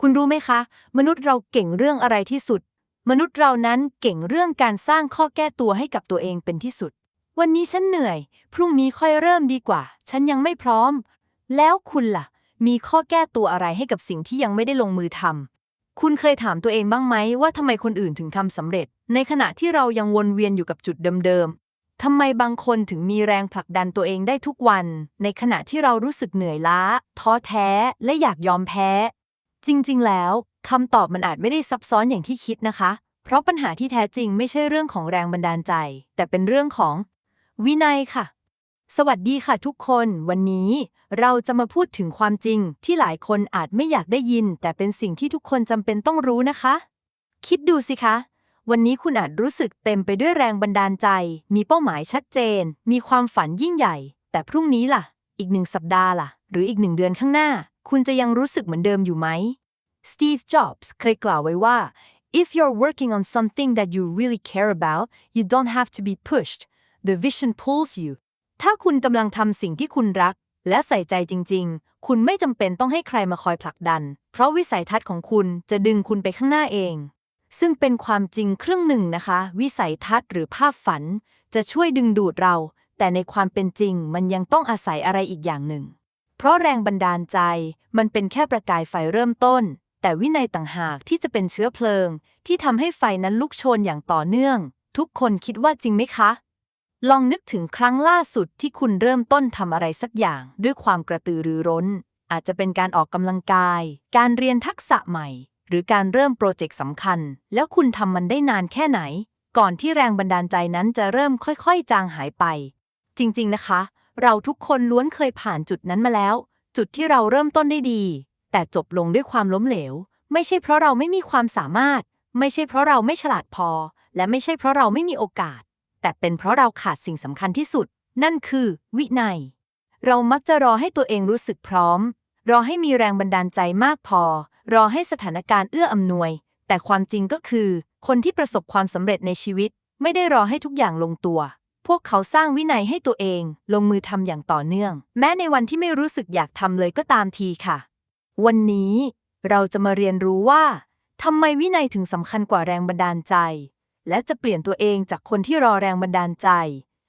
คุณรู้ไหมคะ มนุษย์เราเก่งเรื่องอะไรที่สุด มนุษย์เรานั้นเก่งเรื่องการสร้างข้อแก้ตัวให้กับตัวเองเป็นที่สุด วันนี้ฉันเหนื่อย พรุ่งนี้ค่อยเริ่มดีกว่า ฉันยังไม่พร้อม แล้วคุณล่ะ มีข้อแก้ตัวอะไรให้กับสิ่งที่ยังไม่ได้ลงมือทำคุณเคยถามตัวเองบ้างไหมว่าทำไมคนอื่นถึงทำสำเร็จ ในขณะที่เรายังวนเวียนอยู่กับจุดเดิมๆทำไมบางคนถึงมีแรงผลักดันตัวเองได้ทุกวัน ในขณะที่เรารู้สึกเหนื่อยล้า ท้อแท้และอยากยอมแพ้ จริงๆ แล้วคำตอบมันอาจไม่ได้ซับซ้อนอย่างที่คิดนะคะ เพราะปัญหาที่แท้จริงไม่ใช่เรื่องของแรงบันดาลใจ แต่เป็นเรื่องของ วินัยค่ะ สวัสดีค่ะทุกคน วันนี้เราจะมาพูดถึงความจริงที่หลายคนอาจไม่อยากได้ยิน แต่เป็นสิ่งที่ทุกคนจำเป็นต้องรู้นะคะ คิดดูสิคะ วันนี้คุณอาจรู้สึกเต็มไปด้วยแรงบันดาลใจ มีเป้าหมายชัดเจน มีความฝันยิ่งใหญ่ แต่พรุ่งนี้ล่ะ อีกหนึ่งสัปดาห์ล่ะ หรืออีกหนึ่งเดือนข้างหน้า คุณจะยังรู้สึกเหมือนเดิมอยู่ไหม Steve Jobs เคยกล่าวไว้ว่า if you're working on something that you really care about you don't have to be pushed the vision pulls you ถ้าคุณกำลังทำสิ่งที่คุณรัก และใส่ใจจริง ๆ คุณไม่จำเป็นต้องให้ใครมาคอยผลักดัน เพราะวิสัยทัศน์ของคุณจะดึงคุณไปข้างหน้าเอง ซึ่งเป็นความจริงครึ่งหนึ่งนะคะ วิสัยทัศน์หรือภาพฝัน จะช่วยดึงดูดเรา แต่ในความเป็นจริงมันยังต้องอาศัยอะไรอีกอย่างหนึ่ง ราะแรงบันดาลใจมันเป็นแค่ประกายไฟเริ่มต้น แต่วินัยต่างหากที่จะเป็นเชื้อเพลิง ที่ทำให้ไฟนั้นลุกโชนอย่างต่อเนื่อง ทุกคนคิดว่าจริงไหมคะ ลองนึกถึงครั้งล่าสุดที่คุณเริ่มต้นทำอะไรสักอย่างด้วยความกระตือรือร้น อาจจะเป็นการออกกำลังกาย การเรียนทักษะใหม่ หรือการเริ่มโปรเจกต์สำคัญ แล้วคุณทำมันได้นานแค่ไหน ก่อนที่แรงบันดาลใจนั้นจะเริ่มค่อยๆ จางหายไป จริง ๆ นะคะ เราทุกคนล้วนเคยผ่านจุดนั้นมาแล้ว จุดที่เราเริ่มต้นได้ดี แต่จบลงด้วยความล้มเหลว ไม่ใช่เพราะเราไม่มีความสามารถ ไม่ใช่เพราะเราไม่ฉลาดพอ และไม่ใช่เพราะเราไม่มีโอกาส แต่เป็นเพราะเราขาดสิ่งสำคัญที่สุด นั่นคือ วินัย เรามักจะรอให้ตัวเองรู้สึกพร้อม รอให้มีแรงบันดาลใจมากพอ รอให้สถานการณ์เอื้ออำนวย แต่ความจริงก็คือ คนที่ประสบความสำเร็จในชีวิต ไม่ได้รอให้ทุกอย่างลงตัว พวกเขาสร้างวินัยให้ตัวเอง ลงมือทำอย่างต่อเนื่อง แม้ในวันที่ไม่รู้สึกอยากทำเลยก็ตามทีค่ะ วันนี้เราจะมาเรียนรู้ว่าทำไมวินัยถึงสำคัญกว่าแรงบันดาลใจ และจะเปลี่ยนตัวเองจากคนที่รอแรงบันดาลใจ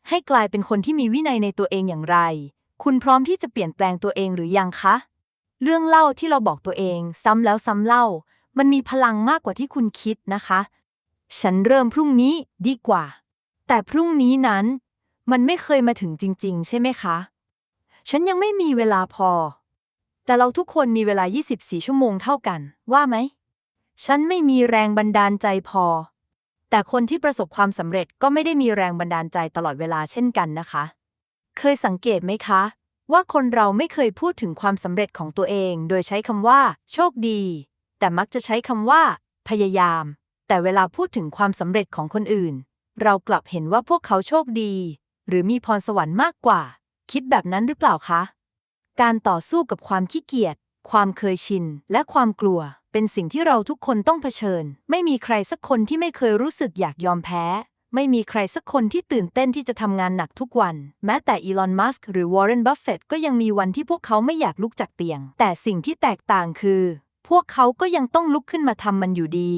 ให้กลายเป็นคนที่มีวินัยในตัวเองอย่างไร คุณพร้อมที่จะเปลี่ยนแปลงตัวเองหรือยังคะ เรื่องเล่าที่เราบอกตัวเองซ้ำแล้วซ้ำเล่า มันมีพลังมากกว่าที่คุณคิดนะคะ ฉันเริ่มพรุ่งนี้ดีกว่า แต่พรุ่งนี้นั้น มันไม่เคยมาถึงจริง ๆ ใช่ไหมคะ ฉันยังไม่มีเวลาพอ แต่เราทุกคนมีเวลา 24 ชั่วโมงเท่ากัน ว่าไหม ฉันไม่มีแรงบันดาลใจพอ แต่คนที่ประสบความสำเร็จก็ไม่ได้มีแรงบันดาลใจตลอดเวลาเช่นกันนะคะ เคยสังเกตไหมคะ ว่าคนเราไม่เคยพูดถึงความสำเร็จของตัวเอง โดยใช้คำว่า โชคดี แต่มักจะใช้คำว่า พยายาม แต่เวลาพูดถึงความสำเร็จของคนอื่น เรากลับเห็นว่าพวกเขาโชคดี หรือมีพรสวรรค์มากกว่า คิดแบบนั้นหรือเปล่าคะ การต่อสู้กับความขี้เกียจ ความเคยชิน และความกลัว เป็นสิ่งที่เราทุกคนต้องเผชิญ ไม่มีใครสักคนที่ไม่เคยรู้สึกอยากยอมแพ้ ไม่มีใครสักคนที่ตื่นเต้นที่จะทำงานหนักทุกวัน แม้แต่อีลอน มัสก์หรือวอร์เรน บัฟเฟตก็ยังมีวันที่พวกเขาไม่อยากลุกจากเตียง แต่สิ่งที่แตกต่างคือ พวกเขาก็ยังต้องลุกขึ้นมาทำมันอยู่ดี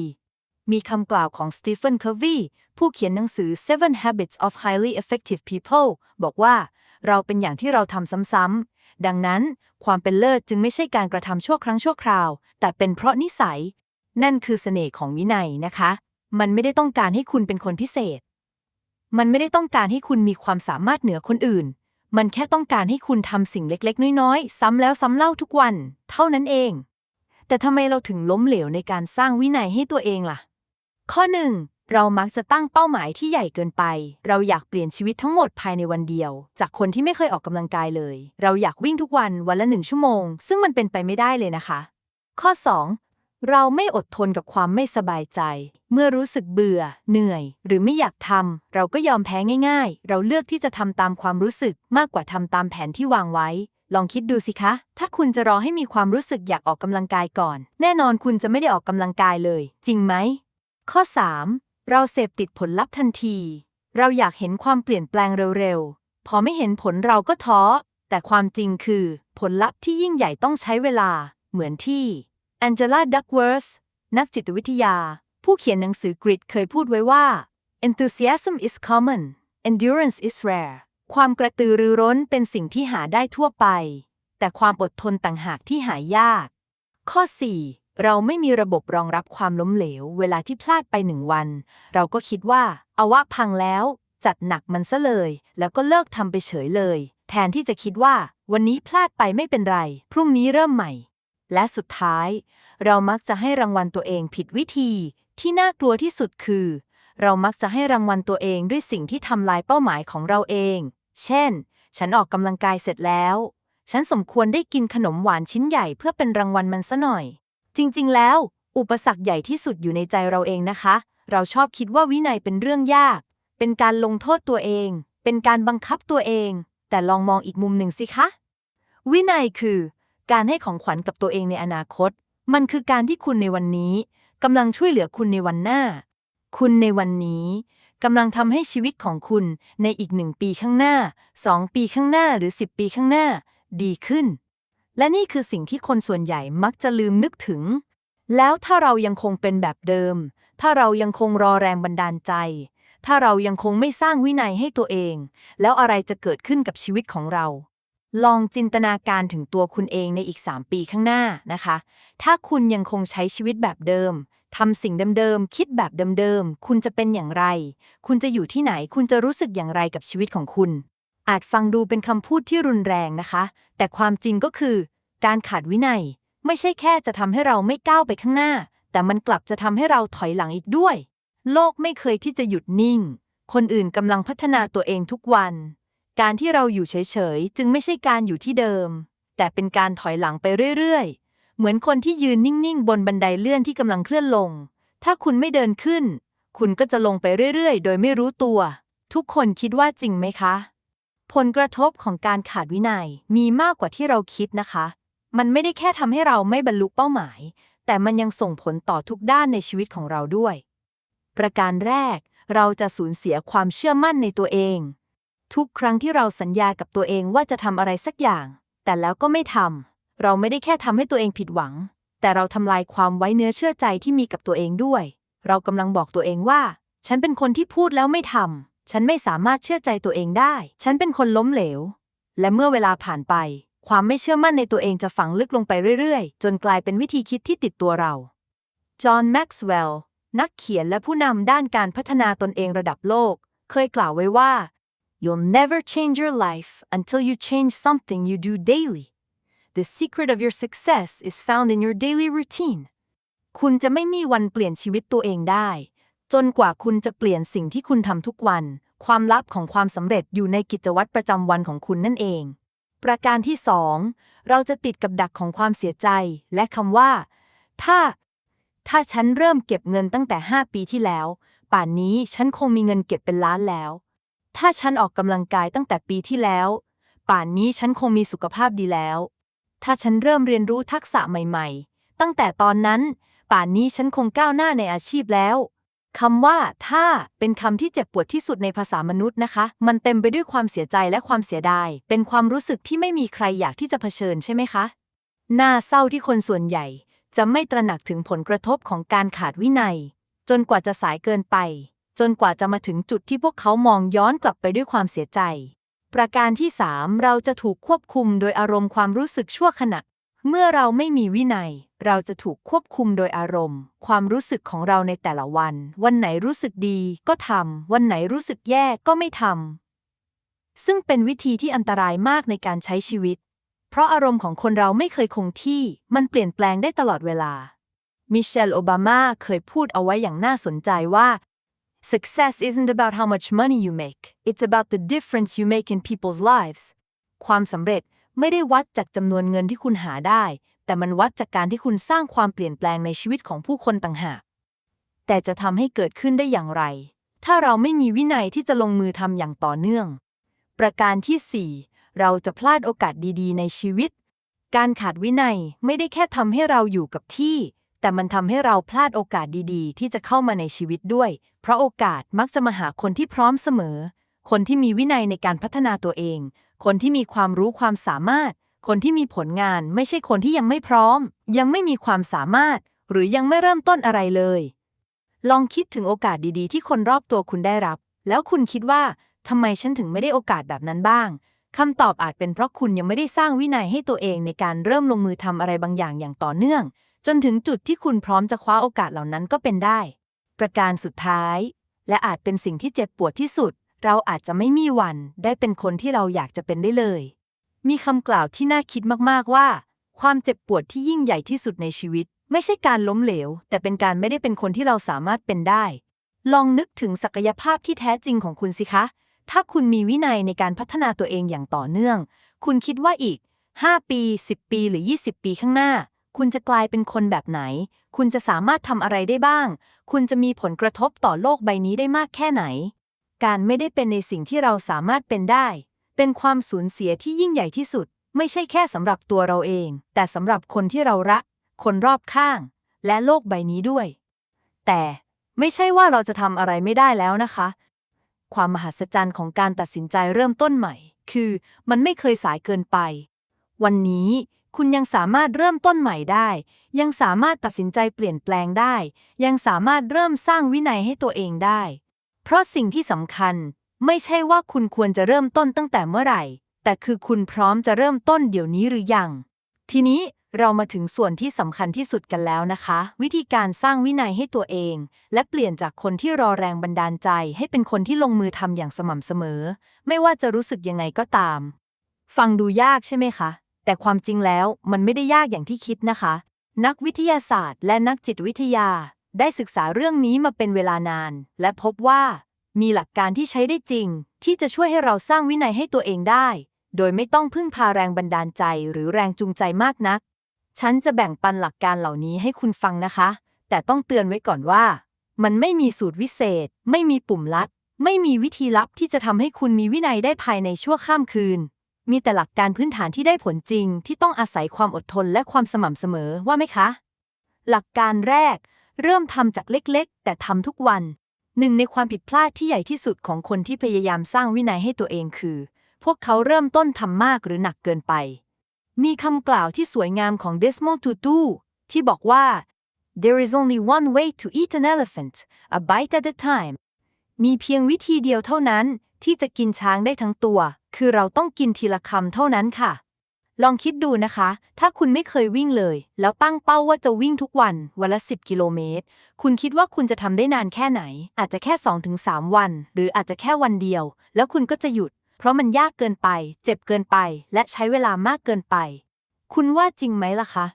มีคำกล่าวของสตีเฟนเคอร์วีผู้เขียนหนังสือ Seven Habits of Highly Effective People บอกว่า เราเป็นอย่างที่เราทำซ้ำๆ ดังนั้น ความเป็นเลิศจึงไม่ใช่การกระทำชั่วครั้งชั่วคราว แต่เป็นเพราะนิสัย นั่นคือเสน่ห์ของวินัยนะคะ มันไม่ได้ต้องการให้คุณเป็นคนพิเศษ มันไม่ได้ต้องการให้คุณมีความสามารถเหนือคนอื่น มันแค่ต้องการให้คุณทำสิ่งเล็กๆ น้อยๆ ซ้ำแล้วซ้ำเล่าทุกวัน เท่านั้นเอง แต่ทำไมเราถึงล้มเหลวในการสร้างวินัยให้ตัวเองล่ะ ข้อหนึ่งเรามักจะตั้งเป้าหมายที่ใหญ่เกินไป เราอยากเปลี่ยนชีวิตทั้งหมดภายในวันเดียว จากคนที่ไม่เคยออกกำลังกายเลย เราอยากวิ่งทุกวันวันละหนึ่งชั่วโมง ซึ่งมันเป็นไปไม่ได้เลยนะคะ ข้อ 2. เราไม่อดทนกับความไม่สบายใจ เมื่อรู้สึกเบื่อ เหนื่อย หรือไม่อยากทำเราก็ยอมแพ้ง่าย ๆ เราเลือกที่จะทำตามความรู้สึกมากกว่าทำตามแผนที่วางไว้ ลองคิดดูสิคะ ถ้าคุณจะรอให้มีความรู้สึกอยากออกกำลังกายก่อน แน่นอนคุณจะไม่ได้ออกกำลังกายเลย จริงไหม ข้อ 3. เราเสพติดผลลัพธ์ทันที เราอยากเห็นความเปลี่ยนแปลงเร็วๆ พอไม่เห็นผลเราก็ท้อ แต่ความจริงคือผลลัพธ์ที่ยิ่งใหญ่ต้องใช้เวลา เหมือนที่แองเจล่าดักเวิร์ธนักจิตวิทยา ผู้เขียนหนังสือกริดเคยพูดไว้ว่า enthusiasm is common endurance is rare ความกระตือรือร้นเป็นสิ่งที่หาได้ทั่วไป แต่ความอดทนต่างหากที่หายาก ข้อ 4 เราไม่มีระบบรองรับความล้มเหลว เวลาที่พลาดไปหนึ่งวัน เราก็คิดว่าเอาวะพังแล้ว จัดหนักมันซะเลย แล้วก็เลิกทำไปเฉยเลย แทนที่จะคิดว่า วันนี้พลาดไปไม่เป็นไร พรุ่งนี้เริ่มใหม่ และสุดท้าย เรามักจะให้รางวัลตัวเองผิดวิธี ที่น่ากลัวที่สุดคือ เรามักจะให้รางวัลตัวเองด้วยสิ่งที่ทำลายเป้าหมายของเราเอง เช่น ฉันออกกำลังกายเสร็จแล้ว ฉันสมควรได้กินขนมหวานชิ้นใหญ่เพื่อเป็นรางวัลมันซะหน่อย จริงๆ แล้ว อุปสรรคใหญ่ที่สุดอยู่ในใจเราเองนะคะ เราชอบคิดว่าวินัยเป็นเรื่องยาก เป็นการลงโทษตัวเอง เป็นการบังคับตัวเอง แต่ลองมองอีกมุมหนึ่งสิคะ วินัยคือ การให้ของขวัญกับตัวเองในอนาคต มันคือการที่คุณในวันนี้กำลังช่วยเหลือคุณในวันหน้า คุณในวันนี้กำลังทำให้ชีวิตของคุณในอีกหนึ่งปีข้างหน้าสองปีข้างหน้าหรือสิบปีข้างหน้า ดีขึ้น และนี่คือสิ่งที่คนส่วนใหญ่มักจะลืมนึกถึง แล้วถ้าเรายังคงเป็นแบบเดิม ถ้าเรายังคงรอแรงบันดาลใจ ถ้าเรายังคงไม่สร้างวินัยให้ตัวเอง แล้วอะไรจะเกิดขึ้นกับชีวิตของเรา ลองจินตนาการถึงตัวคุณเองในอีก 3 ปีข้างหน้านะคะ ถ้าคุณยังคงใช้ชีวิตแบบเดิมทำสิ่งเดิมๆ คิดแบบเดิมๆ คุณจะเป็นอย่างไร คุณจะอยู่ที่ไหน คุณจะรู้สึกอย่างไรกับชีวิตของคุณ อาจฟังดูเป็นคำพูดที่รุนแรงนะคะ แต่ความจริงก็คือ การขาดวินัย ไม่ใช่แค่จะทำให้เราไม่ก้าวไปข้างหน้า แต่มันกลับจะทำให้เราถอยหลังอีกด้วย โลกไม่เคยที่จะหยุดนิ่ง คนอื่นกำลังพัฒนาตัวเองทุกวัน การที่เราอยู่เฉยๆ จึงไม่ใช่การอยู่ที่เดิม แต่เป็นการถอยหลังไปเรื่อยๆ เหมือนคนที่ยืนนิ่งๆ บนบันไดเลื่อนที่กำลังเคลื่อนลง ถ้าคุณไม่เดินขึ้น คุณก็จะลงไปเรื่อยๆ โดยไม่รู้ตัว ทุกคนคิดว่าจริงไหมคะ ผลกระทบของการขาดวินัยมีมากกว่าที่เราคิดนะคะ มันไม่ได้แค่ทำให้เราไม่บรรลุเป้าหมาย แต่มันยังส่งผลต่อทุกด้านในชีวิตของเราด้วย ประการแรก เราจะสูญเสียความเชื่อมั่นในตัวเอง ทุกครั้งที่เราสัญญากับตัวเองว่าจะทำอะไรสักอย่าง แต่แล้วก็ไม่ทำเราไม่ได้แค่ทำให้ตัวเองผิดหวัง แต่เราทำลายความไว้เนื้อเชื่อใจที่มีกับตัวเองด้วย เรากำลังบอกตัวเองว่า ฉันเป็นคนที่พูดแล้วไม่ทำ ฉันไม่สามารถเชื่อใจตัวเองได้ ฉันเป็นคนล้มเหลว และเมื่อเวลาผ่านไป ความไม่เชื่อมั่นในตัวเองจะฝังลึกลงไปเรื่อยๆ จนกลายเป็นวิธีคิดที่ติดตัวเรา จอห์น แม็กซ์เวลล์ นักเขียนและผู้นำด้านการพัฒนาตนเองระดับโลก เคยกล่าวไว้ว่า You'll never change your life until you change something you do daily. The secret of your success is found in your daily routine. คุณจะไม่มีวันเปลี่ยนชีวิตตัวเองได้ จนกว่าคุณจะเปลี่ยนสิ่งที่คุณทำทุกวัน ความลับของความสำเร็จอยู่ในกิจวัตรประจำวันของคุณนั่นเอง ประการที่สองเราจะติดกับดักของความเสียใจ และคำว่า ถ้า ถ้าฉันเริ่มเก็บเงินตั้งแต่ 5 ปีที่แล้ว ป่านนี้ฉันคงมีเงินเก็บเป็นล้านแล้ว ถ้าฉันออกกำลังกายตั้งแต่ปีที่แล้ว ป่านนี้ฉันคงมีสุขภาพดีแล้ว ถ้าฉันเริ่มเรียนรู้ทักษะใหม่ ๆ ตั้งแต่ตอนนั้น ป่านนี้ฉันคงก้าวหน้าในอาชีพแล้ว คำว่าถ้าเป็นคำที่เจ็บปวดที่สุดในภาษามนุษย์นะคะ มันเต็มไปด้วยความเสียใจและความเสียดาย เป็นความรู้สึกที่ไม่มีใครอยากที่จะเผชิญใช่ไหมคะ น่าเศร้าที่คนส่วนใหญ่ จะไม่ตระหนักถึงผลกระทบของการขาดวินัย จนกว่าจะสายเกินไป จนกว่าจะมาถึงจุดที่พวกเขามองย้อนกลับไปด้วยความเสียใจ ประการที่ 3 เราจะถูกควบคุมโดยอารมณ์ความรู้สึกชั่วขณะ เมื่อเราไม่มีวินัย เราจะถูกควบคุมโดยอารมณ์ ความรู้สึกของเราในแต่ละวัน วันไหนรู้สึกดีก็ทำ วันไหนรู้สึกแย่ก็ไม่ทำ ซึ่งเป็นวิธีที่อันตรายมากในการใช้ชีวิต เพราะอารมณ์ของคนเราไม่เคยคงที่ มันเปลี่ยนแปลงได้ตลอดเวลา มิเชล โอบามาเคยพูดเอาไว้อย่างน่าสนใจว่า Success isn't about how much money you make it's about the difference you make in people's lives ความสำเร็จ ไม่ได้วัดจากจำนวนเงินที่คุณหาได้ แต่มันวัดจากการที่คุณสร้างความเปลี่ยนแปลงในชีวิตของผู้คนต่างหาก แต่จะทำให้เกิดขึ้นได้อย่างไร ถ้าเราไม่มีวินัยที่จะลงมือทำอย่างต่อเนื่อง ประการที่ 4 เราจะพลาดโอกาสดีๆ ในชีวิต การขาดวินัยไม่ได้แค่ทำให้เราอยู่กับที่ แต่มันทำให้เราพลาดโอกาสดีๆ ที่จะเข้ามาในชีวิตด้วย เพราะโอกาสมักจะมาหาคนที่พร้อมเสมอ คนที่มีวินัยในการพัฒนาตัวเอง คนที่มีความรู้ความสามารถ คนที่มีผลงานไม่ใช่คนที่ยังไม่พร้อม ยังไม่มีความสามารถ หรือยังไม่เริ่มต้นอะไรเลย ลองคิดถึงโอกาสดีๆ ที่คนรอบตัวคุณได้รับ แล้วคุณคิดว่าทำไมฉันถึงไม่ได้โอกาสแบบนั้นบ้างคำตอบอาจเป็นเพราะคุณยังไม่ได้สร้างวินัยให้ตัวเองในการเริ่มลงมือทำอะไรบางอย่างอย่างต่อเนื่อง จนถึงจุดที่คุณพร้อมจะคว้าโอกาสเหล่านั้นก็เป็นได้ ประการสุดท้าย และอาจเป็นสิ่งที่เจ็บปวดที่สุด เราอาจจะไม่มีวันได้เป็นคนที่เราอยากจะเป็นได้เลย มีคำกล่าวที่น่าคิดมากๆว่า ความเจ็บปวดที่ยิ่งใหญ่ที่สุดในชีวิต ไม่ใช่การล้มเหลว แต่เป็นการไม่ได้เป็นคนที่เราสามารถเป็นได้ ลองนึกถึงศักยภาพที่แท้จริงของคุณสิคะ ถ้าคุณมีวินัยในการพัฒนาตัวเองอย่างต่อเนื่อง คุณคิดว่าอีก 5 ปี 10 ปีหรือ 20 ปีข้างหน้าคุณจะกลายเป็นคนแบบไหน คุณจะสามารถทำอะไรได้บ้าง คุณจะมีผลกระทบต่อโลกใบนี้ได้มากแค่ไหน การไม่ได้เป็นในสิ่งที่เราสามารถเป็นได้ เป็นความสูญเสียที่ยิ่งใหญ่ที่สุด ไม่ใช่แค่สำหรับตัวเราเอง แต่สำหรับคนที่เรารัก คนรอบข้าง และโลกใบนี้ด้วย แต่ไม่ใช่ว่าเราจะทำอะไรไม่ได้แล้วนะคะ ความมหัศจรรย์ของการตัดสินใจเริ่มต้นใหม่ คือมันไม่เคยสายเกินไป วันนี้คุณยังสามารถเริ่มต้นใหม่ได้ ยังสามารถตัดสินใจเปลี่ยนแปลงได้ ยังสามารถเริ่มสร้างวินัยให้ตัวเองได้ เพราะสิ่งที่สำคัญไม่ใช่ว่าคุณควรจะเริ่มต้นตั้งแต่เมื่อไหร่ แต่คือคุณพร้อมจะเริ่มต้นเดี๋ยวนี้หรือยัง ทีนี้เรามาถึงส่วนที่สำคัญที่สุดกันแล้วนะคะ วิธีการสร้างวินัยให้ตัวเอง และเปลี่ยนจากคนที่รอแรงบันดาลใจ ให้เป็นคนที่ลงมือทำอย่างสม่ำเสมอ ไม่ว่าจะรู้สึกยังไงก็ตาม ฟังดูยากใช่ไหมคะ แต่ความจริงแล้วมันไม่ได้ยากอย่างที่คิดนะคะ นักวิทยาศาสตร์ และนักจิตวิทยา ได้ศึกษาเรื่องนี้มาเป็นเวลานาน และพบว่า มีหลักการที่ใช้ได้จริง ที่จะช่วยให้เราสร้างวินัยให้ตัวเองได้ โดยไม่ต้องพึ่งพาแรงบันดาลใจหรือแรงจูงใจมากนัก ฉันจะแบ่งปันหลักการเหล่านี้ให้คุณฟังนะคะ แต่ต้องเตือนไว้ก่อนว่า มันไม่มีสูตรวิเศษ ไม่มีปุ่มลัด ไม่มีวิธีลับที่จะทำให้คุณมีวินัยได้ภายในชั่วข้ามคืน มีแต่หลักการพื้นฐานที่ได้ผลจริง ที่ต้องอาศัยความอดทนและความสม่ำเสมอว่าไหมคะ หลักการแรก เริ่มทำจากเล็กๆ แต่ทำทุกวัน หนึ่งในความผิดพลาดที่ใหญ่ที่สุดของคนที่พยายามสร้างวินัยให้ตัวเองคือ พวกเขาเริ่มต้นทำมากหรือหนักเกินไป มีคำกล่าวที่สวยงามของเดสมอนด์ทูตูที่บอกว่า there is only one way to eat an elephant a bite at a time มีเพียงวิธีเดียวเท่านั้นที่จะกินช้างได้ทั้งตัว คือเราต้องกินทีละคำเท่านั้นค่ะ ลองคิดดูนะคะ ถ้าคุณไม่เคยวิ่งเลย แล้วตั้งเป้าว่าจะวิ่งทุกวัน วันละ 10 กิโลเมตร คุณคิดว่าคุณจะทำได้นานแค่ไหน อาจจะแค่ 2-3 วัน หรืออาจจะแค่วันเดียว แล้วคุณก็จะหยุด เพราะมันยากเกินไป เจ็บเกินไป และใช้เวลามากเกินไป คุณว่าจริงไหมล่ะคะ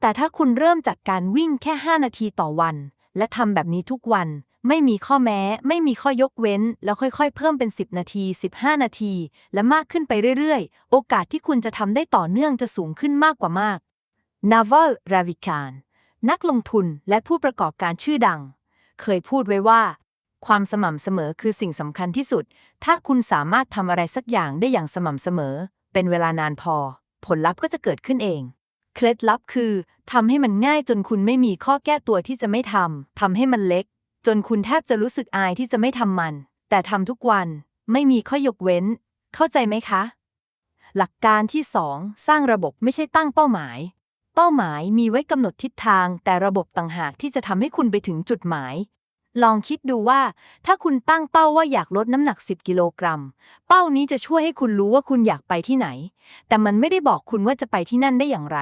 แต่ถ้าคุณเริ่มจากการวิ่งแค่ 5 นาทีต่อวัน และทำแบบนี้ทุกวัน ไม่มีข้อแม้ ไม่มีข้อยกเว้น แล้วค่อยๆ เพิ่มเป็น 10 นาที 15 นาที และมากขึ้นไปเรื่อยๆ โอกาสที่คุณจะทำได้ต่อเนื่องจะสูงขึ้นมากกว่ามาก Naval Ravikant นักลงทุนและผู้ประกอบการชื่อดัง เคยพูดไว้ว่า ความสม่ำเสมอคือสิ่งสำคัญที่สุด ถ้าคุณสามารถทำอะไรสักอย่างได้อย่างสม่ำเสมอ เป็นเวลานานพอ ผลลัพธ์ก็จะเกิดขึ้นเองเคล็ดลับคือทำให้มันง่ายจนคุณไม่มีข้อแก้ตัวที่จะไม่ทำทำให้มันเล็ก จนคุณแทบจะรู้สึกอายที่จะไม่ทำมัน แต่ทำทุกวันไม่มีข้อยกเว้น เข้าใจไหมคะ หลักการที่ 2 สร้างระบบไม่ใช่ตั้งเป้าหมาย เป้าหมายมีไว้กำหนดทิศทาง แต่ระบบต่างหากที่จะทำให้คุณไปถึงจุดหมาย ลองคิดดูว่า ถ้าคุณตั้งเป้าว่าอยากลดน้ำหนัก 10 กิโลกรัม เป้านี้จะช่วยให้คุณรู้ว่าคุณอยากไปที่ไหน แต่มันไม่ได้บอกคุณว่าจะไปที่นั่นได้อย่างไร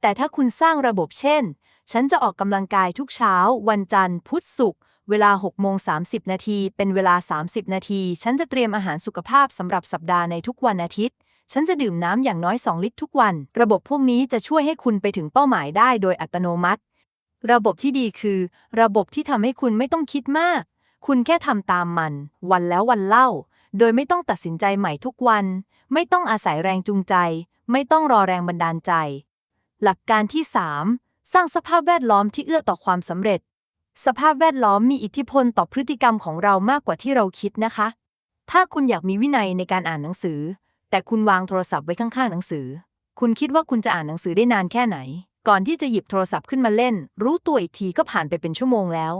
แต่ถ้าคุณสร้างระบบเช่น ฉันจะออกกำลังกายทุกเช้า วันจันทร์ พุธศุกร์ เวลา 6 โมง 30 นาที เป็นเวลา 30 นาที ฉันจะเตรียมอาหารสุขภาพสำหรับสัปดาห์ในทุกวันอาทิตย์ ฉันจะดื่มน้ำอย่างน้อย 2 ลิตรทุกวัน ระบบพวกนี้จะช่วยให้คุณไปถึงเป้าหมายได้โดยอัตโนมัติ ระบบที่ดีคือ ระบบที่ทำให้คุณไม่ต้องคิดมาก คุณแค่ทำตามมัน วันแล้ววันเล่า โดยไม่ต้องตัดสินใจใหม่ทุกวัน ไม่ต้องอาศัยแรงจูงใจ ไม่ต้องรอแรงบันดาลใจ หลักการที่ 3 สร้างสภาพแวดล้อมที่เอื้อต่อความสำเร็จ สภาพแวดล้อมมีอิทธิพลต่อพฤติกรรมของเรามากกว่าที่เราคิดนะคะ ถ้าคุณอยากมีวินัยในการอ่านหนังสือ แต่คุณวางโทรศัพท์ไว้ข้างๆหนังสือ คุณคิดว่าคุณจะอ่านหนังสือได้นานแค่ไหน ก่อนที่จะหยิบโทรศัพท์ขึ้นมาเล่น รู้ตัวอีกทีก็ผ่านไปเป็นชั่วโมงแล้ว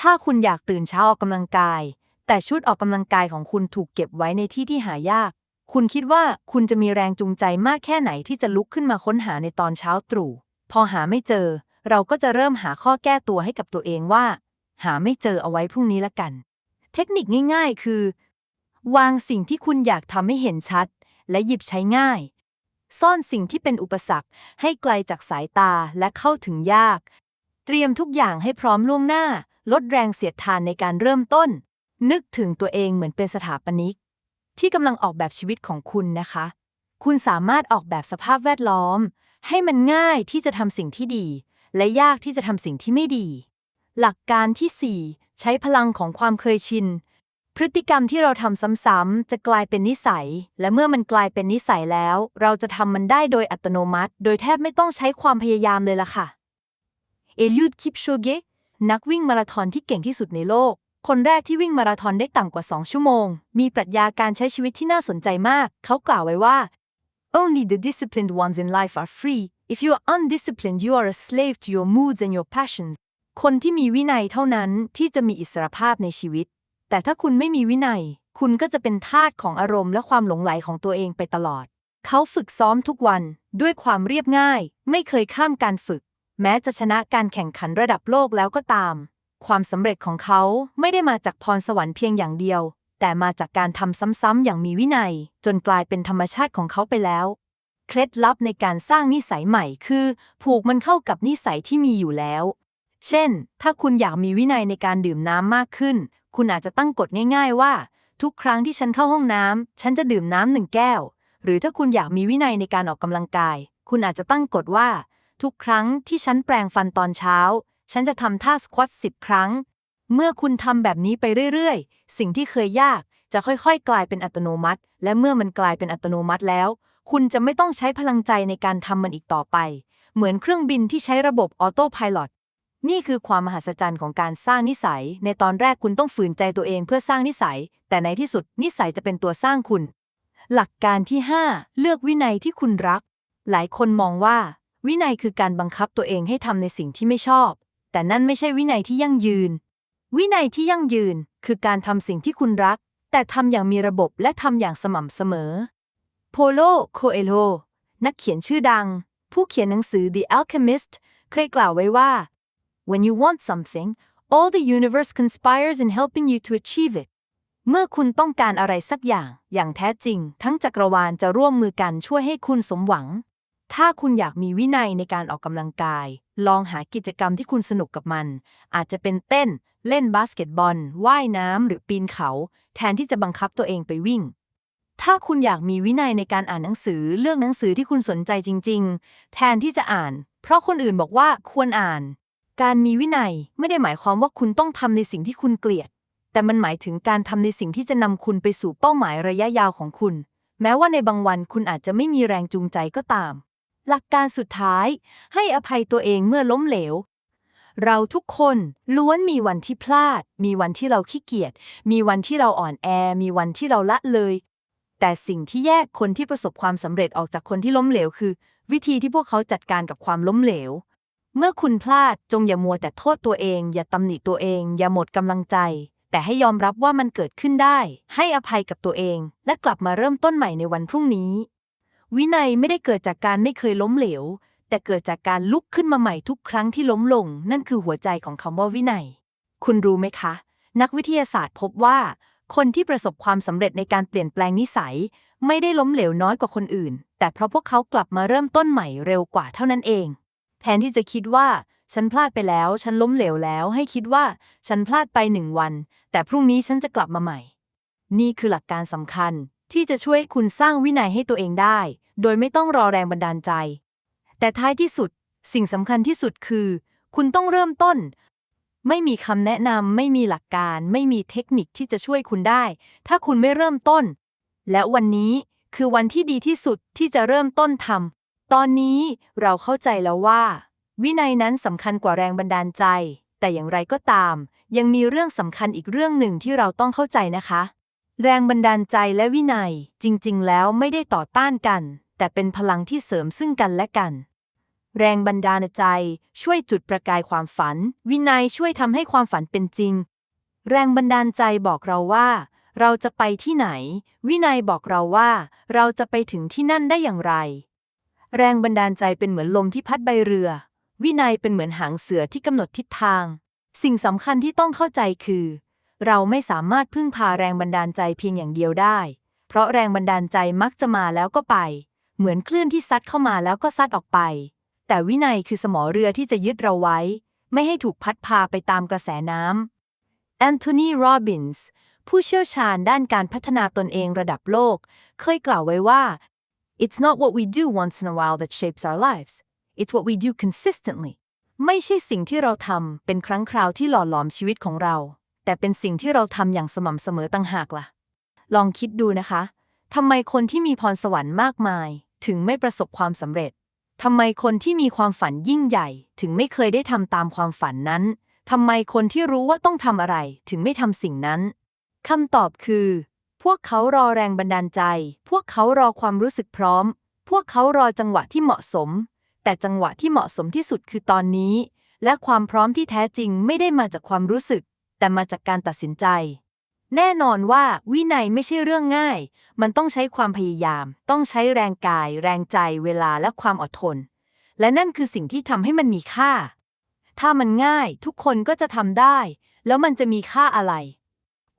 ถ้าคุณอยากตื่นเช้าออกกำลังกาย แต่ชุดออกกำลังกายของคุณถูกเก็บไว้ในที่ที่หายาก คุณคิดว่าคุณจะมีแรงจูงใจมากแค่ไหนที่จะลุกขึ้นมาค้นหาในตอนเช้าตรู่ พอหาไม่เจอ เราก็จะเริ่มหาข้อแก้ตัวให้กับตัวเองว่า หาไม่เจอเอาไว้พรุ่งนี้ละกัน เทคนิคง่าย ๆ คือ วางสิ่งที่คุณอยากทำให้เห็นชัด และหยิบใช้ง่าย ซ่อนสิ่งที่เป็นอุปสรรค ให้ไกลจากสายตาและเข้าถึงยาก เตรียมทุกอย่างให้พร้อมล่วงหน้า ลดแรงเสียดทานในการเริ่มต้น นึกถึงตัวเองเหมือนเป็นสถาปนิก ที่กำลังออกแบบชีวิตของคุณนะคะ คุณสามารถออกแบบสภาพแวดล้อม ให้มันง่ายที่จะทำสิ่งที่ดี และยากที่จะทำสิ่งที่ไม่ดี หลักการที่ 4 ใช้พลังของความเคยชิน พฤติกรรมที่เราทำซ้ำๆจะกลายเป็นนิสัย และเมื่อมันกลายเป็นนิสัยแล้ว เราจะทำมันได้โดยอัตโนมัติ โดยแทบไม่ต้องใช้ความพยายามเลยล่ะค่ะ เอลิวดคิปโชเกะนักวิ่งมาราธอนที่เก่งที่สุดในโลก คนแรกที่วิ่งมาราธอนได้ต่ำกว่า 2 ชั่วโมง มีปรัชญาการใช้ชีวิตที่น่าสนใจมาก เขากล่าวไว้ว่า Only the disciplined ones in life are free. If you are undisciplined, you are a slave to your moods and your passions. คนที่มีวินัยเท่านั้นที่จะมีอิสรภาพในชีวิต แต่ถ้าคุณไม่มีวินัย คุณก็จะเป็นทาสของอารมณ์และความหลงไหลของตัวเองไปตลอด เขาฝึกซ้อมทุกวันด้วยความเรียบง่าย ไม่เคยข้ามการฝึก แม้จะชนะการแข่งขันระดับโลกแล้วก็ตาม ความสำเร็จของเขาไม่ได้มาจากพรสวรรค์เพียงอย่างเดียว แต่มาจากการทำซ้ำๆอย่างมีวินัย จนกลายเป็นธรรมชาติของเขาไปแล้ว เคล็ดลับในการสร้างนิสัยใหม่คือ ผูกมันเข้ากับนิสัยที่มีอยู่แล้ว เช่น ถ้าคุณอยากมีวินัยในการดื่มน้ำมากขึ้น คุณอาจจะตั้งกฎง่าย ๆ ว่า ทุกครั้งที่ฉันเข้าห้องน้ำฉันจะดื่มน้ำหนึ่งแก้ว หรือถ้าคุณอยากมีวินัยในการออกกำลังกาย คุณอาจจะตั้งกฎว่า ทุกครั้งที่ฉันแปรงฟันตอนเช้า ฉันจะทำท่าสควอตสิบครั้ง เมื่อคุณทำแบบนี้ไปเรื่อยๆ สิ่งที่เคยยากจะค่อยๆ กลายเป็นอัตโนมัติ และเมื่อมันกลายเป็นอัตโนมัติแล้ว คุณจะไม่ต้องใช้พลังใจในการทำมันอีกต่อไป เหมือนเครื่องบินที่ใช้ระบบออโต้พายロนี่คือความมหัศจรรย์ของการสร้างนิสัย ในตอนแรกคุณต้องฝืนใจตัวเองเพื่อสร้างนิสัย แต่ในที่สุดนิสัยจะเป็นตัวสร้างคุณ หลักการที่ 5 เลือกวินัยที่คุณรัก หลายคนมองว่า วินัยคือการบังคับตัวเองให้ทำในสิ่งที่ไม่ชอบ แต่นั่นไม่ใช่วินัยที่ยั่งยืน วินัยที่ยั่งยืน คือการทำสิ่งที่คุณรัก แต่ทำอย่างมีระบบและทำอย่างสม่ำเสมอ โพโลโคเอโล นักเขียนชื่อดัง ผู้เขียนหนังสือ The Alchemist เคยกล่าวไว้ว่า When you want something all the universe conspires in helping you to achieve it เมื่อคุณต้องการอะไรสักอย่าง อย่างแท้จริง ทั้งจักรวาลจะร่วมมือกันช่วยให้คุณสมหวัง ถ้าคุณอยากมีวินัยในการออกกำลังกาย ลองหากิจกรรมที่คุณสนุกกับมัน อาจจะเป็นเต้น เล่นบาสเกตบอล ว่ายน้ำหรือปีนเขา แทนที่จะบังคับตัวเองไปวิ่ง ถ้าคุณอยากมีวินัยในการอ่านหนังสือเลือกหนังสือที่คุณสนใจจริง ๆ แทนที่จะอ่าน เพราะคนอื่นบอกว่าควรอ่าน การมีวินัยไม่ได้หมายความว่าคุณต้องทำในสิ่งที่คุณเกลียด แต่มันหมายถึงการทำในสิ่งที่จะนำคุณไปสู่เป้าหมายระยะยาวของคุณ แม้ว่าในบางวันคุณอาจจะไม่มีแรงจูงใจก็ตาม หลักการสุดท้าย ให้อภัยตัวเองเมื่อล้มเหลวเราทุกคนล้วนมีวันที่พลาด มีวันที่เราขี้เกียจ มีวันที่เราอ่อนแอ มีวันที่เราละเลย แต่สิ่งที่แยกคนที่ประสบความสำเร็จออกจากคนที่ล้มเหลวคือ วิธีที่พวกเขาจัดการกับความล้มเหลว เมื่อคุณพลาดจงอย่ามัวแต่โทษตัวเอง อย่าตำหนิตัวเอง อย่าหมดกำลังใจ แต่ให้ยอมรับว่ามันเกิดขึ้นได้ ให้อภัยกับตัวเอง และกลับมาเริ่มต้นใหม่ในวันพรุ่งนี้ วินัยไม่ได้เกิดจากการไม่เคยล้มเหลว แต่เกิดจากการลุกขึ้นมาใหม่ทุกครั้งที่ล้มลง นั่นคือหัวใจของคำว่าวินัย คุณรู้ไหมคะ นักวิทยาศาสตร์พบว่า คนที่ประสบความสำเร็จในการเปลี่ยนแปลงนิสัย ไม่ได้ล้มเหลวน้อยกว่าคนอื่น แต่เพราะพวกเขากลับมาเริ่มต้นใหม่เร็วกว่าเท่านั้นเอง แทนที่จะคิดว่า ฉันพลาดไปแล้ว ฉันล้มเหลวแล้ว ให้คิดว่า ฉันพลาดไปหนึ่งวัน แต่พรุ่งนี้ฉันจะกลับมาใหม่ นี่คือหลักการสำคัญที่จะช่วยคุณสร้างวินัยให้ตัวเองได้ โดยไม่ต้องรอแรงบันดาลใจ แต่ท้ายที่สุด สิ่งสำคัญที่สุดคือ คุณต้องเริ่มต้น ไม่มีคำแนะนำไม่มีหลักการ ไม่มีเทคนิคที่จะช่วยคุณได้ ถ้าคุณไม่เริ่มต้น และวันนี้คือวันที่ดีที่สุดที่จะเริ่มต้นทำตอนนี้เราเข้าใจแล้วว่า วินัยนั้นสำคัญกว่าแรงบันดาลใจ แต่อย่างไรก็ตาม ยังมีเรื่องสำคัญอีกเรื่องหนึ่งที่เราต้องเข้าใจนะคะ แรงบันดาลใจและวินัยจริง ๆ แล้วไม่ได้ต่อต้านกัน แต่เป็นพลังที่เสริมซึ่งกันและกัน แรงบันดาลใจ ช่วยจุดประกายความฝัน วินัยช่วยทำให้ความฝันเป็นจริง แรงบันดาลใจบอกเราว่า เราจะไปที่ไหน วินัยบอกเราว่า เราจะไปถึงที่นั่นได้อย่างไร แรงบันดาลใจเป็นเหมือนลมที่พัดใบเรือ วินัยเป็นเหมือนหางเสือที่กำหนดทิศทาง สิ่งสำคัญที่ต้องเข้าใจคือ เราไม่สามารถพึ่งพาแรงบันดาลใจเพียงอย่างเดียวได้ เพราะแรงบันดาลใจมักจะมาแล้วก็ไป เหมือนคลื่นที่ซัดเข้ามาแล้วก็ซัดออกไป แต่วินัยคือสมอเรือที่จะยึดเราไว้ ไม่ให้ถูกพัดพาไปตามกระแสน้ำแอนโทนีโรบินส์ผู้เชี่ยวชาญด้านการพัฒนาตนเองระดับโลก เคยกล่าวไว้ว่า It's not what we do once in a while that shapes our lives. It's what we do consistently. ไม่ใช่สิ่งที่เราทำเป็นครั้งคราวที่หล่อหลอมชีวิตของเรา แต่เป็นสิ่งที่เราทำอย่างสม่ำเสมอต่างหากล่ะ ลองคิดดูนะคะทำไมคนที่มีพรสวรรค์มากมาย ถึงไม่ประสบความสำเร็จ ทำไมคนที่มีความฝันยิ่งใหญ่ถึงไม่เคยได้ทำตามความฝันนั้น ทำไมคนที่รู้ว่าต้องทำอะไรถึงไม่ทำสิ่งนั้น คำตอบคือ พวกเขารอแรงบันดาลใจ พวกเขารอความรู้สึกพร้อม พวกเขารอจังหวะที่เหมาะสม แต่จังหวะที่เหมาะสมที่สุดคือตอนนี้ และความพร้อมที่แท้จริงไม่ได้มาจากความรู้สึก แต่มาจากการตัดสินใจ แน่นอนว่าวินัยไม่ใช่เรื่องง่าย มันต้องใช้ความพยายาม ต้องใช้แรงกาย แรงใจ เวลาและความอดทน และนั่นคือสิ่งที่ทำให้มันมีค่า ถ้ามันง่ายทุกคนก็จะทำได้ แล้วมันจะมีค่าอะไร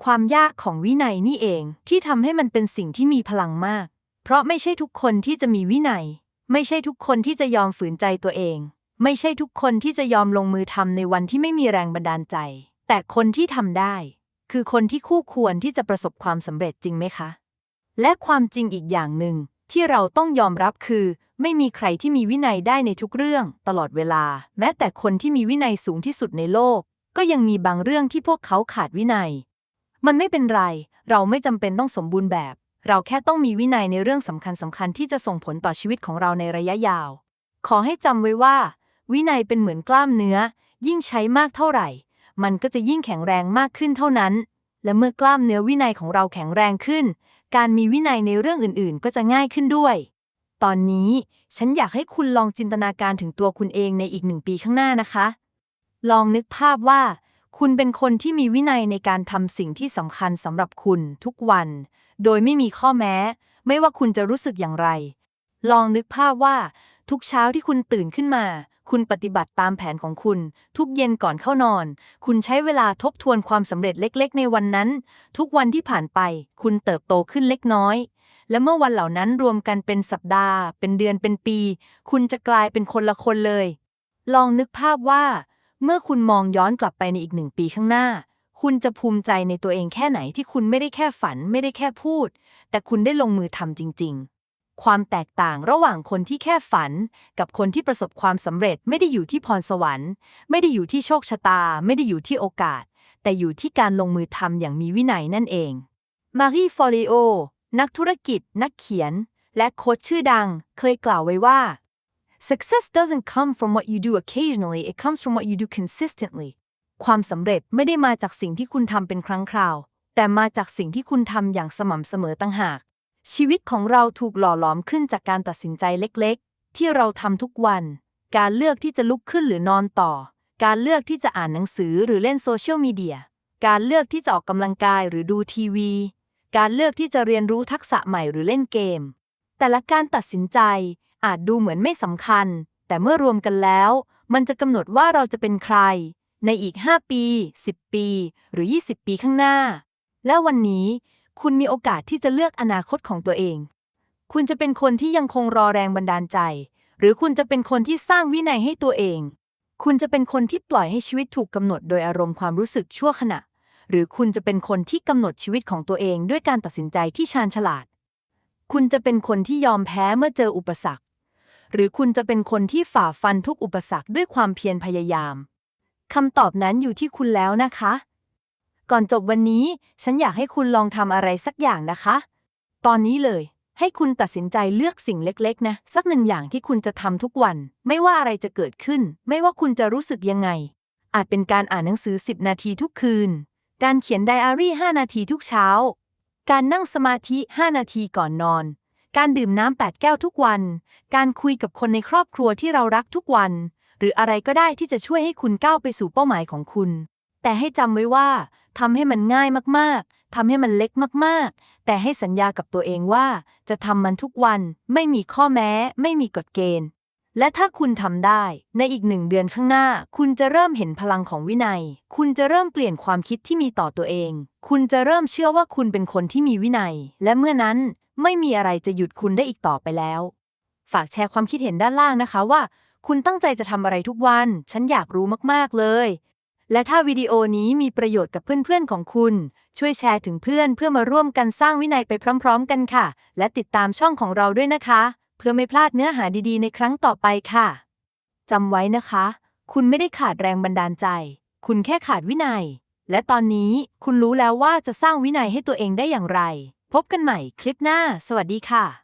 ความยากของวินัยนี่เองที่ทำให้มันเป็นสิ่งที่มีพลังมาก เพราะไม่ใช่ทุกคนที่จะมีวินัย ไม่ใช่ทุกคนที่จะยอมฝืนใจตัวเอง ไม่ใช่ทุกคนที่จะยอมลงมือทำในวันที่ไม่มีแรงบันดาลใจ แต่คนที่ทำได้ คือคนที่คู่ควรที่จะประสบความสำเร็จจริงไหมคะ และความจริงอีกอย่างหนึ่งที่เราต้องยอมรับคือ ไม่มีใครที่มีวินัยได้ในทุกเรื่อง ตลอดเวลา แม้แต่คนที่มีวินัยสูงที่สุดในโลก ก็ยังมีบางเรื่องที่พวกเขาขาดวินัย มันไม่เป็นไร เราไม่จำเป็นต้องสมบูรณ์แบบ เราแค่ต้องมีวินัยในเรื่องสำคัญสำคัญที่จะส่งผลต่อชีวิตของเราในระยะยาว ขอให้จำไว้ว่า วินัยเป็นเหมือนกล้ามเนื้อ ยิ่งใช้มากเท่าไหร่ มันก็จะยิ่งแข็งแรงมากขึ้นเท่านั้น และเมื่อกล้ามเนื้อวินัยของเราแข็งแรงขึ้น การมีวินัยในเรื่องอื่นๆ ก็จะง่ายขึ้นด้วย ตอนนี้ฉันอยากให้คุณลองจินตนาการถึงตัวคุณเองในอีกหนึ่งปีข้างหน้านะคะ ลองนึกภาพว่า คุณเป็นคนที่มีวินัยในการทำสิ่งที่สำคัญสำหรับคุณทุกวัน โดยไม่มีข้อแม้ ไม่ว่าคุณจะรู้สึกอย่างไร ลองนึกภาพว่า ทุกเช้าที่คุณตื่นขึ้นมา คุณปฏิบัติตามแผนของคุณ ทุกเย็นก่อนเข้านอน คุณใช้เวลาทบทวนความสำเร็จเล็กๆ ในวันนั้น ทุกวันที่ผ่านไป คุณเติบโตขึ้นเล็กน้อย และเมื่อวันเหล่านั้นรวมกันเป็นสัปดาห์ เป็นเดือนเป็นปี คุณจะกลายเป็นคนละคนเลย ลองนึกภาพว่า เมื่อคุณมองย้อนกลับไปในอีกหนึ่งปีข้างหน้าคุณจะภูมิใจในตัวเองแค่ไหนที่คุณไม่ได้แค่ฝันไม่ได้แค่พูด แต่คุณได้ลงมือทำจริง ๆ ความแตกต่างระหว่างคนที่แค่ฝัน กับคนที่ประสบความสำเร็จไม่ได้อยู่ที่พรสวรรค์ ไม่ได้อยู่ที่โชคชะตา ไม่ได้อยู่ที่โอกาส แต่อยู่ที่การลงมือทำอย่างมีวินัยนั่นเองมารีฟอลิโอนักธุรกิจ นักเขียน และโค้ชชื่อดัง เคยกล่าวไว้ว่า Success doesn't come from what you do occasionally it comes from what you do consistently ความสำเร็จไม่ได้มาจากสิ่งที่คุณทำเป็นครั้งคราว แต่มาจากสิ่งที่คุณทำอย่างสม่ำเสมอตั้งหาก ชีวิตของเราถูกหล่อหลอมขึ้นจากการตัดสินใจเล็กๆ ที่เราทำทุกวัน การเลือกที่จะลุกขึ้นหรือนอนต่อ การเลือกที่จะอ่านหนังสือหรือเล่นโซเชียลมีเดีย การเลือกที่จะออกกำลังกายหรือดูทีวี การเลือกที่จะเรียนรู้ทักษะใหม่หรือเล่นเกม แต่ละการตัดสินใจอาจดูเหมือนไม่สำคัญ แต่เมื่อรวมกันแล้ว มันจะกำหนดว่าเราจะเป็นใคร ในอีก 5 ปี 10 ปี หรือ 20 ปีข้างหน้า และวันนี้ คุณมีโอกาสที่จะเลือกอนาคตของตัวเอง คุณจะเป็นคนที่ยังคงรอแรงบันดาลใจ หรือคุณจะเป็นคนที่สร้างวินัยให้ตัวเอง คุณจะเป็นคนที่ปล่อยให้ชีวิตถูกกำหนดโดยอารมณ์ความรู้สึกชั่วขณะ หรือคุณจะเป็นคนที่กำหนดชีวิตของตัวเองด้วยการตัดสินใจที่ชาญฉลาด คุณจะเป็นคนที่ยอมแพ้เมื่อเจออุปสรรค หรือคุณจะเป็นคนที่ฝ่าฟันทุกอุปสรรคด้วยความเพียรพยายามคำตอบนั้นอยู่ที่คุณแล้วนะคะ ก่อนจบวันนี้ ฉันอยากให้คุณลองทำอะไรสักอย่างนะคะ ตอนนี้เลย ให้คุณตัดสินใจเลือกสิ่งเล็ก ๆ นะ สักหนึ่งอย่างที่คุณจะทำทุกวัน ไม่ว่าอะไรจะเกิดขึ้น ไม่ว่าคุณจะรู้สึกยังไง อาจเป็นการอ่านหนังสือ 10 นาทีทุกคืน การเขียนไดอารี่ 5 นาทีทุกเช้า การนั่งสมาธิ 5 นาทีก่อนนอน การดื่มน้ำ8แก้วทุกวัน การคุยกับคนในครอบครัวที่เรารักทุกวัน หรืออะไรก็ได้ที่จะช่วยให้คุณก้าวไปสู่เป้าหมายของคุณ แต่ให้จำไว้ว่าทำให้มันง่ายมากๆทำให้มันเล็กมากๆ แต่ให้สัญญากับตัวเองว่า จะทำมันทุกวัน ไม่มีข้อแม้ ไม่มีกฎเกณฑ์ และถ้าคุณทำได้ ในอีกหนึ่งเดือนข้างหน้า คุณจะเริ่มเห็นพลังของวินัย คุณจะเริ่มเปลี่ยนความคิดที่มีต่อตัวเอง คุณจะเริ่มเชื่อว่าคุณเป็นคนที่มีวินัย และเมื่อนั้นไม่มีอะไรจะหยุดคุณได้อีกต่อไปแล้ว ฝากแชร์ความคิดเห็นด้านล่างนะคะว่า คุณตั้งใจจะทำอะไรทุกวัน ฉันอยากรู้มากๆเลย และถ้าวิดีโอนี้มีประโยชน์กับเพื่อนๆของคุณ ช่วยแชร์ถึงเพื่อนเพื่อมาร่วมกันสร้างวินัยไปพร้อม ๆ กันค่ะ และติดตามช่องของเราด้วยนะคะ เพื่อไม่พลาดเนื้อหาดีๆ ในครั้งต่อไปค่ะจำไว้นะคะ คุณไม่ได้ขาดแรงบันดาลใจ คุณแค่ขาดวินัย และตอนนี้คุณรู้แล้วว่าจะสร้างวินัยให้ตัวเองได้อย่างไร พบกันใหม่คลิปหน้า สวัสดีค่ะ